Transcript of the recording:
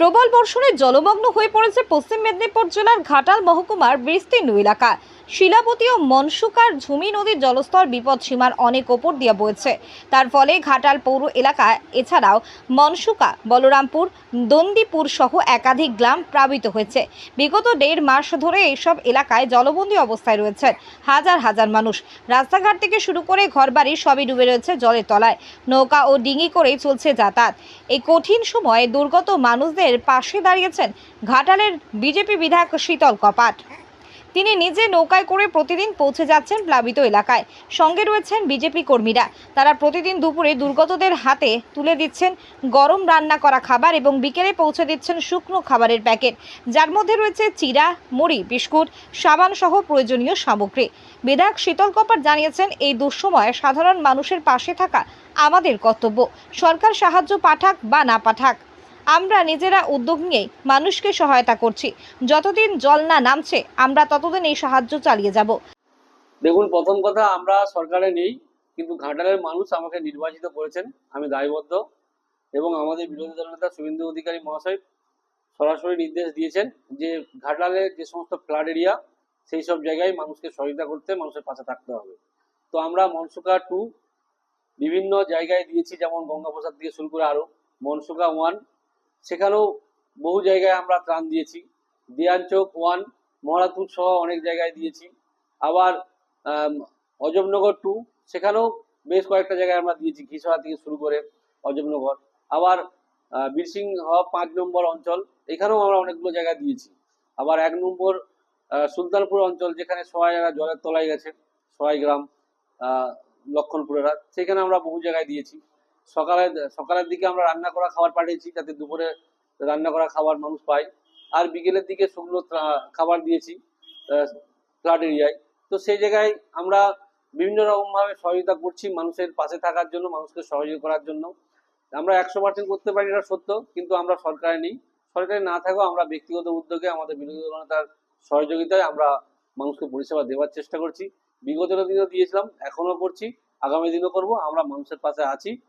প্রবল বর্ষণে জলমগ্ন হয়ে পড়েছে পশ্চিম মেদিনীপুর জেলার ঘাটাল মহকুমার বিস্তীর্ণ এলাকা শিলাবতী ও মনসুকার ঝুমি নদীর জলস্তর বিপদ সীমার অনেক ওপর দিয়ে বয়েছে তার ফলে ঘাটাল পৌর এলাকা, এছাড়াও মনসুকা, বলরামপুর, দন্দিপুর সহ একাধিক গ্রাম প্লাবিত হয়েছে। বিগত দেড় মাস ধরে এইসব এলাকায় জলবন্দী অবস্থায় রয়েছেন হাজার হাজার মানুষ। রাস্তাঘাট থেকে শুরু করে ঘরবাড়ি সবই ডুবে রয়েছে জলের তলায়। নৌকা ও ডিঙি করেই চলছে যাতায়াত। এই কঠিন সময়ে দুর্গত মানুষদের পাশে দাঁড়িয়েছেন ঘাটালের বিজেপি বিধায়ক শীতল কপাট। তিনি নিজে নৌকায় করে প্রতিদিন পৌঁছে যাচ্ছেন প্লাবিত এলাকায়। সঙ্গে রয়েছেন বিজেপি কর্মীরা। তারা প্রতিদিন দুপুরে দুর্গতদের হাতে তুলে দিচ্ছেন গরম রান্না করা খাবার এবং বিকেলে পৌঁছে দিচ্ছেন শুকনো খাবারের প্যাকেট। যার মধ্যে রয়েছে চিরা, মুড়ি, বিস্কুট, সাবান সহ প্রয়োজনীয় সামগ্রী। বিধায়ক শীতল কপার জানিয়েছেন, এই দুঃসময়ে সাধারণ মানুষের পাশে থাকা আমাদের কর্তব্য। সরকার সাহায্য পাঠাক বা না পাঠাক। আমরা নিজেরা উদ্যোগ নিয়ে মানুষকে সহায়তা করছি। যতদিন জল না নামছে, আমরা ততদিন এই সাহায্য চালিয়ে যাব। দেখুন, প্রথম কথা আমরা সরকারে নেই, কিন্তু ঘাটালের মানুষ আমাকে নির্বাচিত করেছেন, আমি দায়বদ্ধ। এবং আমাদের বিরোধী দলনেতা শুভেন্দু অধিকারী মহাশয় সরাসরি নির্দেশ দিয়েছেন যে ঘাটালের যে সমস্ত ফ্লাড এরিয়া, সেই সব জায়গায় মানুষকে সহযোগিতা করতে মানুষের পাশে থাকতে হবে। তো আমরা মনসুকা টু বিভিন্ন জায়গায় দিয়েছি, যেমন গঙ্গাপ্রসাদ দিয়ে শুরু করে আরও মনসুকা ওয়ান সেখানেও বহু জায়গায় আমরা ত্রাণ দিয়েছি। দিয়ানচোক ওয়ান মহারাজপুর সহ অনেক জায়গায় দিয়েছি। আবার অজবনগর টু সেখানেও বেশ কয়েকটা জায়গায় আমরা দিয়েছি ঘিসড়া থেকে শুরু করে অজবনগর আবার আহ, বীরসিংহ পাঁচ নম্বর অঞ্চল এখানেও আমরা অনেকগুলো জায়গায় দিয়েছি। আবার এক নম্বর সুলতানপুর অঞ্চল যেখানে সবাই যারা জলের তলায় গেছে সবাই গ্রাম লক্ষণপুরেরা সেখানে আমরা বহু জায়গায় দিয়েছি। সকালে, সকালের দিকে আমরা রান্না করা খাবার পাঠিয়েছি যাতে দুপুরে রান্না করা খাবার মানুষ পায়। আর বিকেলের দিকে শুকনো খাবার দিয়েছি ফ্লাড এরিয়ায়। তো সেই জায়গায় আমরা বিভিন্ন রকম ভাবে সহযোগিতা করছি মানুষের পাশে থাকার জন্য, মানুষকে সহযোগিতা করার জন্য। আমরা একশো পার্সেন্ট করতে পারি এটা সত্য, কিন্তু আমরা সরকারে নেই। সরকারে না থাকলেও আমরা ব্যক্তিগত উদ্যোগে, আমাদের বিরোধী দলনেতার সহযোগিতায় আমরা মানুষকে পরিষেবা দেওয়ার চেষ্টা করছি। বিগত দিনও দিয়েছিলাম এখনও করছি, আগামী দিনও করব, আমরা মানুষের পাশে আছি।